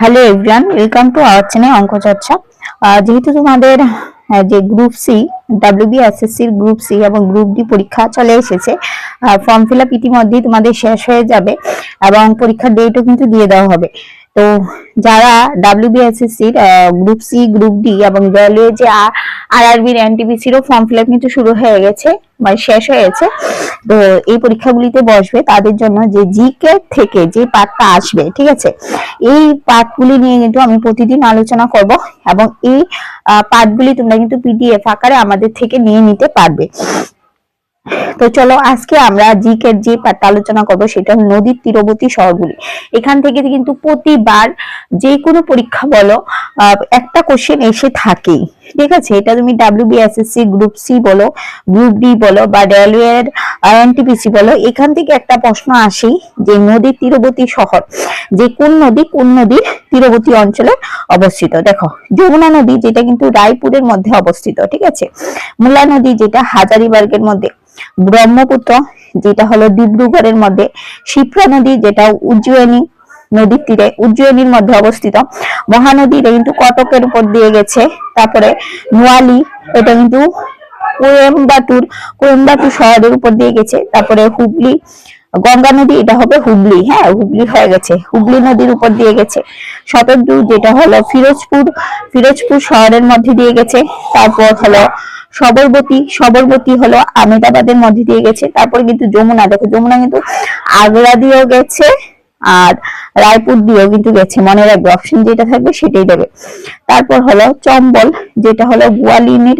Hello everyone welcome to our channel Anka Charcha যেহেতু তোমাদের যে গ্রুপ সি ডাব্লিউবি এসএসসির গ্রুপ সি এবং গ্রুপ ডি পরীক্ষা চলে এসেছে ফর্ম ফিল আপ ইতিমধ্যেই তোমাদের শেষ হয়ে যাবে এবং পরীক্ষার ডেটও কিন্তু দিয়ে দেওয়া হবে। তো যারা ডাব্লিউবি এসএসসির গ্রুপ সি গ্রুপ ডি এবং রেলওয়ে যে আরআরবির এনটিপিসিরও ফর্ম ফিল আপ কিন্তু শুরু হয়ে গেছে মানে শেষ হয়েছে, তো এই পরীক্ষাগুলিতে বসবে তাদের জন্য যে জিকে থেকে যে পাঠটা আসবে, ঠিক আছে? এই পাঠগুলি নিয়ে কিন্তু আমি প্রতিদিন আলোচনা করব এবং এই পাঠগুলি তোমরা কিন্তু পিডিএফ আকারে আমাদের থেকে নিয়ে নিতে পারবে। তো চলো আজকে আমরা জিকের যে পাঠটা আলোচনা করব সেটা নদীর তীরবর্তী শহরগুলি। এখান থেকে কিন্তু প্রতিবার যে কোনো পরীক্ষা বলো একটা কোশ্চেন এসে থাকেই। ঠিক আছে? এটা তুমি ডাব্লিউবিএসএসসি গ্রুপ সি বলো গ্রুপ ডি বলো বা রেলওয়ে এনটিপিসি বলো, এখান থেকে একটা প্রশ্ন আসেই যে নদীর তীরবর্তী শহর, যে কোন নদী কোন নদীর তীরবর্তী অঞ্চলে অবস্থিত? দেখো, যমুনা নদী যেটা কিন্তু রায়পুরের মধ্যে অবস্থিত, ঠিক আছে? মুলা নদী যেটা হাজারিবার্গের মধ্যে, ব্রহ্মপুত্র যেটা হলো ডিব্রুগড়ের মধ্যে, শিপ্রা নদী যেটা উজ্জয়িনী নদীর তীরে উজ্জয়িনীর মধ্যে অবস্থিত। মহানদী এটা কিন্তু কটকের উপর দিয়ে গেছে। তারপরে নোয়ালি, এটা কিন্তু কোয়েম্বাটুর কোয়েম্বাটুর শহরের উপর দিয়ে গেছে। তারপরে হুগলি, গঙ্গা নদী, এটা হবে হুগলি হ্যাঁ হুগলি হয়ে গেছে। হুগলি নদীর উপর দিয়ে গেছে। শতদ্রু যেটা হলো ফিরোজপুর ফিরোজপুর শহরের মধ্যে দিয়ে গেছে। তারপর হলো সবরবতী সবরবতী হলো আমেদাবাদের মধ্যে দিয়ে গেছে। তারপর কিন্তু যমুনা, দেখো যমুনা কিন্তু আগ্রা দিয়েও গেছে। আর রায়পুর দিয়েও কিন্তু গেছে, মনে রাখবে অপশন যেটা থাকবে সেটাই দেবে। তারপর হলো চম্বল, যেটা হলো গোয়ালিনের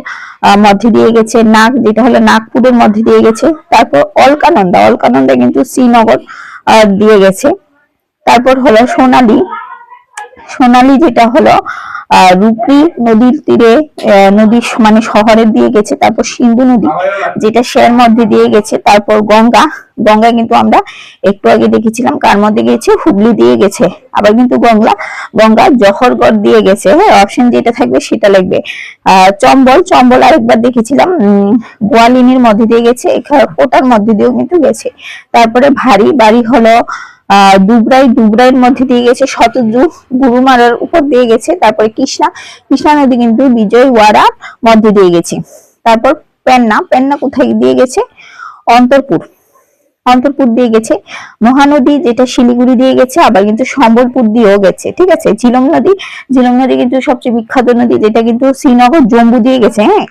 মধ্যে দিয়ে গেছে নাগ, যেটা হলো নাগপুরের মধ্যে দিয়ে গেছে। তারপর অলকানন্দা অলকানন্দা কিন্তু শ্রীনগর দিয়ে গেছে। তারপর হলো সোনালী, সোনালি যেটা হলো আহ রূপী নদীর তীরে আহ, স- মানে শহরের দিয়ে গেছে তারপর সিন্ধু নদী যেটা শের মধ্যে দিয়ে গেছে তারপর গঙ্গা। গঙ্গা কিন্তু আমরা একটু আগে দেখেছিলাম কার মধ্যে গেছে? হুগলি দিয়ে গেছে আবার কিন্তু গঙ্গা। গঙ্গা জহরগড় দিয়ে গেছে হ্যাঁ অপশন যেটা থাকবে সেটা লাগবে। আহ চম্বল চম্বল আরেকবার দেখেছিলাম গোয়ালিনীর মধ্যে দিয়ে গেছে এখানে কোটার মধ্যে দিয়েও কিন্তু গেছে। তারপরে ভারী বাড়ি হলো আহ, দুবরাই, দুবরাইয়ের মধ্যে দিয়ে গেছে শতদ্রু গুরুমারার উপর দিয়ে গেছে, তারপরে কৃষ্ণা কৃষ্ণা নদী কিন্তু বিজয় ওয়ারার মধ্যে দিয়ে গেছে। তারপর পেন্না পেন্না কোথায় দিয়ে গেছে? অন্তরপুর। অন্তরপুর দিয়ে গেছে, মহানদী যেটা শিলিগুড়ি দিয়ে গেছে, আবার কিন্তু সম্বলপুর দিয়েও গেছে, ঠিক আছে? ঝিলম নদী ঝিলম নদী কিন্তু সবচেয়ে বিখ্যাত নদী, যেটা কিন্তু শ্রীনগর জম্বু দিয়ে গেছে হ্যাঁ?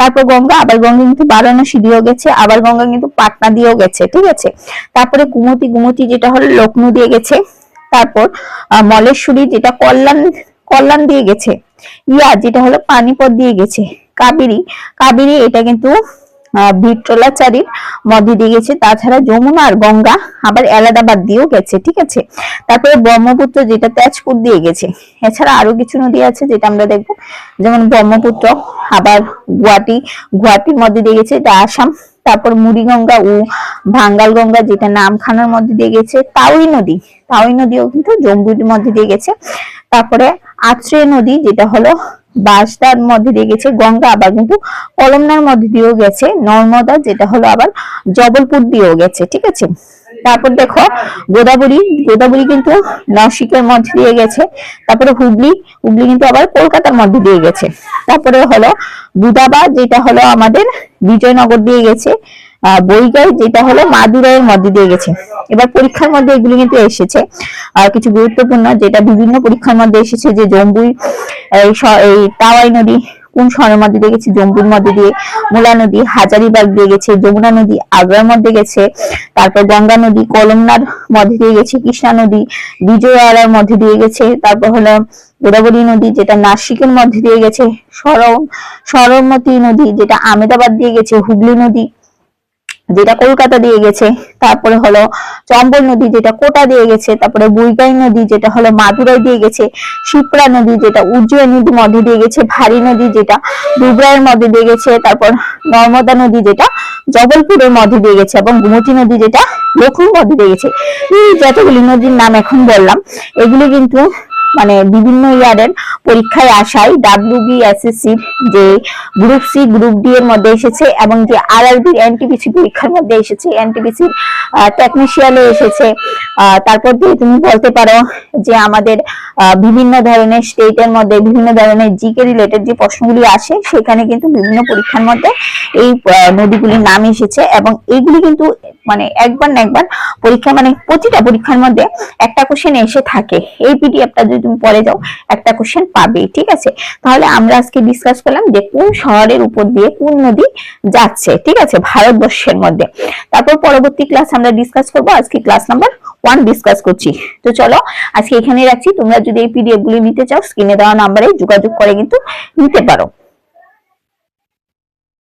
তারপর গঙ্গা, আবার গঙ্গা কিন্তু বারাণসী দিয়েও গেছে, আবার গঙ্গা কিন্তু পাটনা দিয়েও গেছে, ঠিক আছে? তারপরে গুমতি গুমতি যেটা হলো লক্ষ্ণৌ দিয়ে গেছে, তারপর মলেশ্বরী যেটা কল্যাণ কল্যাণ দিয়ে গেছে, ইয়া যেটা হলো পানিপথ দিয়ে গেছে, কাবেরী কাবেরী এটা কিন্তু ভিট্রলাচারীর মধ্যে দিয়ে গেছে। তাছাড়া যমুনা আর গঙ্গা আবার এলাদাবাদ দিয়েও গেছে, ঠিক আছে? তারপরে ব্রহ্মপুত্র যেটা তেজপুর দিয়ে গেছে। এছাড়া আরও কিছু নদী আছে যেটা আমরা দেখব। যেমন ব্রহ্মপুত্র, আবার গুয়াটি গুয়াহাটির মধ্যে দিয়ে গেছে এটা আসাম। তারপর মুড়িগঙ্গা ও ভাঙ্গাল গঙ্গা যেটা নামখানার মধ্যে দিয়ে গেছে। তাওই নদী, তাওই নদীও কিন্তু জম্বুর মধ্যে দিয়ে গেছে। তারপরে আত্রেয় নদী যেটা হলো বাঁশদার মধ্যে দিয়ে গেছে, গঙ্গা আবার কিন্তু কলমনার মধ্যে দিয়েও গেছে, নর্মদা যেটা হলো আবার জবলপুর দিয়েও গেছে, ঠিক আছে? তারপর দেখো, গোদাবরী গোদাবরী কিন্তু নাসিকের মধ্যে দিয়ে গেছে, তারপরে হুগলি হুগলি কিন্তু আবার কলকাতার মধ্যে দিয়ে গেছে। তারপরে হলো বুদাবা যেটা হলো আমাদের বিজয়নগর দিয়ে গেছে, আহ বইগাই যেটা হলো মাদুরাইয়ের মধ্যে দিয়ে গেছে। এবার পরীক্ষার মধ্যে এগুলি কিন্তু এসেছে। আর কিছু গুরুত্বপূর্ণ, যেটা বিভিন্ন পরীক্ষার মধ্যে এসেছে, যে জম্বুই এই তাওয়াই নদী, কোন শহরের মধ্যে দিয়ে গেছে? জম্বুর মধ্যে দিয়ে, মুলা নদী, হাজারিবাগ দিয়ে গেছে, যমুনা নদী, আগ্রার মধ্যে গেছে, তারপর গঙ্গা নদী, কলমনার মধ্যে দিয়ে গেছে, কৃষ্ণা নদী বিজয়ওয়াড়ার মধ্যে দিয়ে গেছে, তারপর হলো গোদাবরী নদী, যেটা নাসিকের মধ্যে দিয়ে গেছে সরম সরমতী নদী, যেটা আমেদাবাদ দিয়ে গেছে, হুগলি নদী যেটা কলকাতা দিয়ে গেছে, তারপরে হলো চম্বল নদী যেটা কোটা দিয়ে গেছে, তারপরে বুইগাই নদী যেটা হলো মাদুরাই দিয়ে গেছে, শিপ্রা নদী যেটা উজ্জয়িনীর মধ্যে দিয়ে গেছে, ভারী নদী যেটা দুবরাইয়ের মধ্যে দিয়ে গেছে, তারপর নর্মদা নদী যেটা জবলপুরের মধ্যে দিয়ে গেছে এবং গোমতী নদী যেটা লখনৌর মধ্যে দিয়ে গেছে। এই যতগুলি নদীর নাম এখন বললাম, এগুলি কিন্তু মানে বিভিন্ন ইয়ারের পরীক্ষায় আসায় ডাব্লিউবি এসএসসি যে গ্রুপ সি গ্রুপ ডি এর মধ্যে এসেছে এবং যে আরআরবি এনটিপিসি পরীক্ষার মধ্যে এসেছে। এনটিপিসি টেকনিশিয়ালে এসেছে। তারপর দিয়ে তুমি বলতে পারো যে আমাদের বিভিন্ন ধরনের স্টেটের মধ্যে বিভিন্ন ধরনের জিকে রিলেটেড যে প্রশ্নগুলি আসে, সেখানে কিন্তু বিভিন্ন পরীক্ষার মধ্যে এই নদীগুলির নাম এসেছে এবং এইগুলি কিন্তু মানে একবার না একবার পরীক্ষা মানে প্রতিটা পরীক্ষার মধ্যে একটা কোশ্চেন এসে থাকে। এই পিডিএফটা যদি তুমি পড়ে যাও, একটা কোশ্চেন পাবে, ঠিক আছে? তাহলে আমরা আজকে ডিসকাস করলাম যে কোন শহরের উপর দিয়ে কোন নদী যাচ্ছে, ঠিক আছে? ভারতবর্ষের মধ্যে। তারপর পরবর্তী ক্লাস আমরা ডিসকাস করব। আজকে ক্লাস নাম্বার ওয়ান ডিসকাস করছি। তো চলো, আজকে এখানে রাখছি। তোমরা যদি এই পিডিএফ গুলি নিতে চাও স্ক্রিনে দেওয়া নাম্বারে যোগাযোগ করে কিন্তু নিতে পারো।